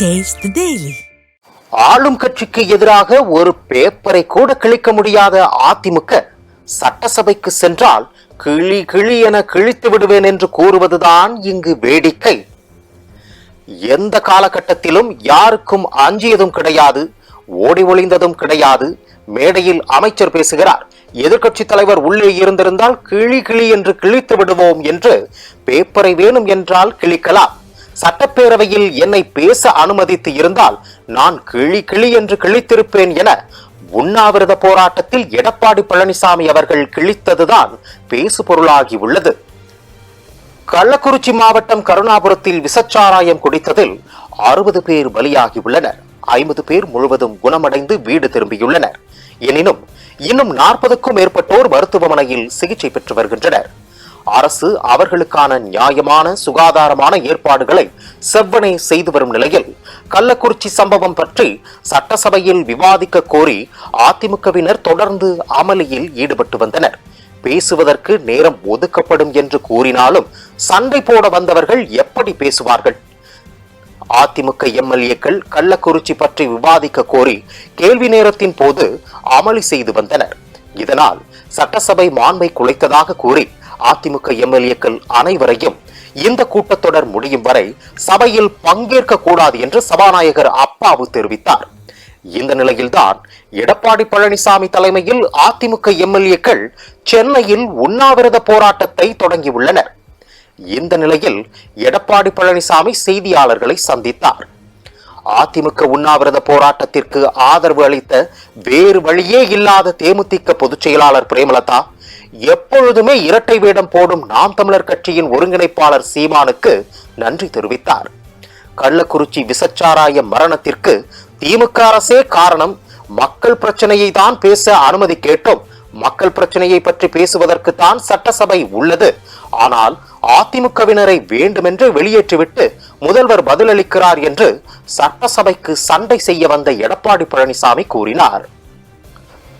Taste the ஆளும் கட்சிக்கு எதிராக ஒரு பேப்பரை கூட கிழிக்க முடியாத அதிமுக சட்டசபைக்கு சென்றால் கிளி கிளி என கிழித்து விடுவேன் என்று கூறுவதுதான் இங்கு வேடிக்கை. எந்த காலகட்டத்திலும் யாருக்கும் அஞ்சியதும் கிடையாது ஓடி ஒளிந்ததும் கிடையாது. மேடையில் அமைச்சர் பேசுகிறார் எதிர்க்கட்சி தலைவர் உள்ளே இருந்திருந்தால் கிளி கிளி என்று கிழித்து விடுவோம் என்று. பேப்பரை வேணும் என்றால் கிழிக்கலாம். சட்டப்பேரவையில் என்னை பேச அனுமதித்து இருந்தால் நான் கிளி கிளி என்று கிழித்திருப்பேன் என உண்ணாவிரத போராட்டத்தில் எடப்பாடி பழனிசாமி அவர்கள் கிழித்ததுதான் பேசு பொருளாகி உள்ளது. கள்ளக்குறிச்சி மாவட்டம் கருணாபுரத்தில் விசச்சாராயம் குடித்ததில் அறுபது பேர் பலியாகி உள்ளனர். ஐம்பது பேர் முழுவதும் குணமடைந்து வீடு திரும்பியுள்ளனர். எனினும் இன்னும் நாற்பதுக்கும் மேற்பட்டோர் மருத்துவமனையில் சிகிச்சை பெற்று வருகின்றனர். அரசு அவர்களுக்கான நியாயமான சுகாதாரமான ஏற்பாடுகளை செவ்வனே செய்து வரும் நிலையில் கள்ளக்குறிச்சி சம்பவம் பற்றி சட்டசபையில் விவாதிக்க கோரி அதிமுகவினர் தொடர்ந்து அமளியில் ஈடுபட்டு வந்தனர். பேசுவதற்கு நேரம் ஒதுக்கப்படும் என்று கூறினாலும் சண்டை போட வந்தவர்கள் எப்படி பேசுவார்கள்? அதிமுக எம்எல்ஏக்கள் கள்ளக்குறிச்சி பற்றி விவாதிக்க கோரி கேள்வி நேரத்தின் போது அமளி செய்து வந்தனர். இதனால் சட்டசபை மாண்பை குலைத்ததாக கூறி அதிமுக எம்எல்ஏக்கள் அனைவரையும் இந்த கூட்டத்தொடர் முடியும் வரை சபையில் பங்கேற்க கூடாது என்று சபாநாயகர் அப்பாவு தெரிவித்தார். இந்த நிலையில்தான் எடப்பாடி பழனிசாமி தலைமையில் அதிமுக எம்எல்ஏக்கள் சென்னையில் உண்ணாவிரத போராட்டத்தை தொடங்கியுள்ளனர். இந்த நிலையில் எடப்பாடி பழனிசாமி செய்தியாளர்களை சந்தித்தார். அதிமுக உண்ணாவிரத போராட்டத்திற்கு ஆதரவு அளித்த வேறு வழியே இல்லாத தேமுதிக பொதுச் செயலாளர் பிரேமலதா எப்பொழுதுமே இரட்டை வேடம் போடும் நாம் தமிழர் கட்சியின் ஒருங்கிணைப்பாளர் சீமானுக்கு நன்றி தெரிவித்தார். கள்ளக்குறிச்சி விசச்சாராய மரணத்திற்கு திமுக அரசே காரணம் மக்கள் பிரச்சனையை தான் பேச அனுமதி கேட்டோம். மக்கள் பிரச்சனையை பற்றி பேசுவதற்கு தான் சட்டசபை உள்ளது. ஆனால் அதிமுகவினரை வேண்டுமென்று வெளியேற்றிவிட்டு முதல்வர் பதிலளிக்கிறார் என்று சட்டசபைக்கு சண்டை செய்ய வந்த எடப்பாடி பழனிசாமி கூறினார்.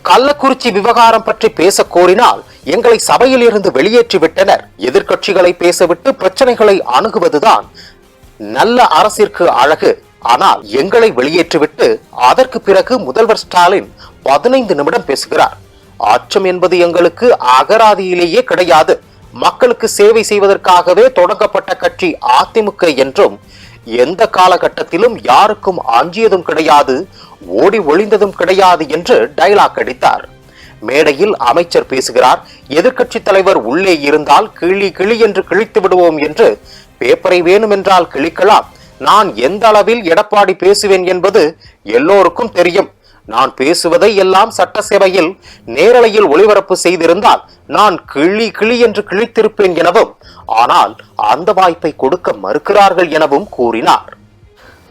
கள்ளக்குறிச்சி விவகாரம் பற்றி பேச கோரினால் எங்களை சபையில் இருந்து வெளியேற்றிவிட்டனர். எதிர்கட்சிகளை எதிர்க்கட்சிகளை பேசவிட்டு பிரச்சனைகளை அணுகுவதுதான் நல்ல அரசிற்கு அழகு. ஆனால் எங்களை வெளியேற்றிவிட்டு அதற்கு பிறகு முதல்வர் ஸ்டாலின் பதினைந்து நிமிடம் பேசுகிறார். அச்சம் என்பது எங்களுக்கு அகராதியிலேயே கிடையாது. மக்களுக்கு சேவை செய்வதற்காகவே தொடங்கப்பட்ட கட்சி அதிமுக என்றும் எந்த காலகட்டத்திலும் யாருக்கும் அஞ்சியதும் கிடையாது ஓடி ஒளிந்ததும் கிடையாது என்று டைலாக் அடித்தார். மேடையில் அமைச்சர் பேசுகிறார் எதிர்க்கட்சி தலைவர் உள்ளே இருந்தால் கிளி கிளி என்று கிழித்து விடுவோம் என்று. பேப்பரை வேணுமென்றால் கிழிக்கலாம். நான் எந்த அளவில் எடப்பாடி பேசுவேன் என்பது எல்லோருக்கும் தெரியும். நான் பேசுவதை எல்லாம் சட்டசபையில் நேரலையில் ஒளிபரப்பு செய்திருந்தால் நான் கிளி கிளி என்று கிழித்திருப்பேன் எனவும் ஆனால் அந்த வாய்ப்பை கொடுக்க மறுக்கிறார்கள் எனவும் கூறினார்.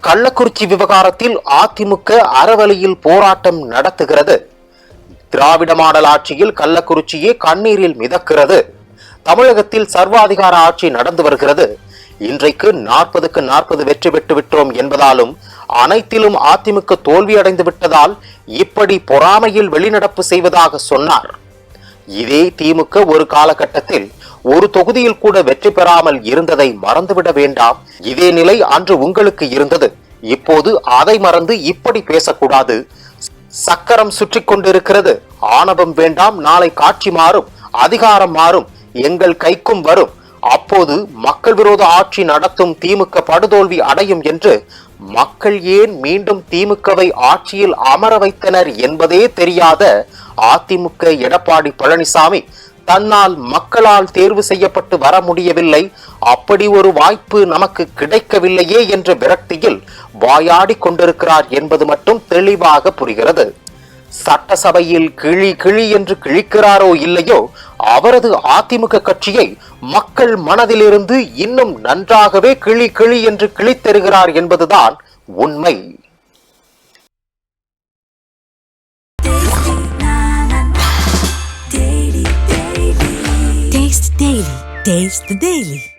கள்ளக்குறிச்சி விவகாரத்தில் அதிமுக அறவழியில் போராட்டம் நடத்துகிறது. திராவிட மாடல் ஆட்சியில் கள்ளக்குறிச்சியே கண்ணீரில் மிதக்கிறது. தமிழகத்தில் சர்வாதிகார ஆட்சி நடந்து வருகிறது. இன்றைக்கு நாற்பதுக்கு நாற்பது வெற்றி பெற்று விட்டோம் என்பதாலும் அனைத்திலும் அதிமுக தோல்வியடைந்து விட்டதால் இப்படி பொறாமையில் வெளிநடப்பு செய்வதாக சொன்னார். இதே திமுக ஒரு காலகட்டத்தில் ஒரு தொகுதியில் கூட வெற்றி பெறாமல் இருந்ததை மறந்துவிட வேண்டாம். இதே நிலை அன்று உங்களுக்கு இருந்தது. இப்போது அதை மறந்து இப்படி பேசக்கூடாது. சக்கரம் சுற்றி கொண்டிருக்கிறது. ஆணவம் வேண்டாம். நாளை காட்சி மாறும். அதிகாரம் மாறும். எங்கள் கைக்கும் வரும். அப்போது மக்கள் விரோத ஆட்சி நடத்தும் திமுக படுதோல்வி அடையும் என்று மக்கள் ஏன் மீண்டும் திமுகவை ஆட்சியில் அமர வைத்தனர் என்பதே தெரியாத அதிமுக எடப்பாடி பழனிசாமி தன்னால் மக்களால் தேர்வு செய்யப்பட்டு வர முடியவில்லை. அப்படி ஒரு வாய்ப்பு நமக்கு கிடைக்கவில்லையே என்ற விரக்தியில் வாயாடி கொண்டிருக்கிறார் என்பது மட்டும் தெளிவாக புரிகிறது. சட்டசபையில் கிழி கிழி என்று கிழிக்கிறாரோ இல்லையோ அவரது அதிமுக கட்சியை மக்கள் மனதிலிருந்து இன்னும் நன்றாகவே கிளி கிழி என்று கிழித்தெறுகிறார் என்பதுதான் உண்மை. Taste the Daily.